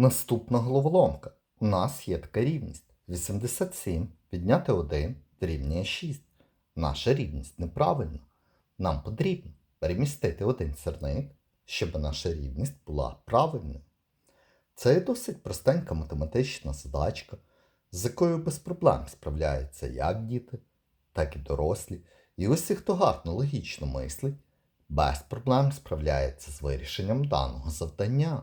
Наступна головоломка. У нас є така рівність. 87 відняти 1 дорівнює 6. Наша рівність неправильна. Нам потрібно перемістити один сірник, щоб наша рівність була правильною. Це є досить простенька математична задачка, з якою без проблем справляються як діти, так і дорослі. І усі, хто гарно логічно мислить, без проблем справляється з вирішенням даного завдання.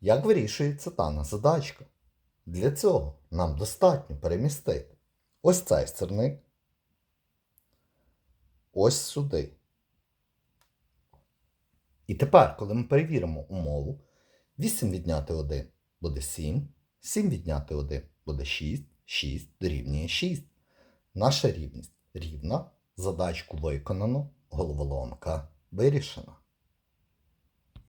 Як вирішується дана задачка? Для цього нам достатньо перемістити ось цей сірник, ось сюди. І тепер, коли ми перевіримо умову, 8 відняти 1 буде 7, 7 відняти 1 буде 6, 6 дорівнює 6. Наша рівність рівна, задачку виконано, головоломка вирішена.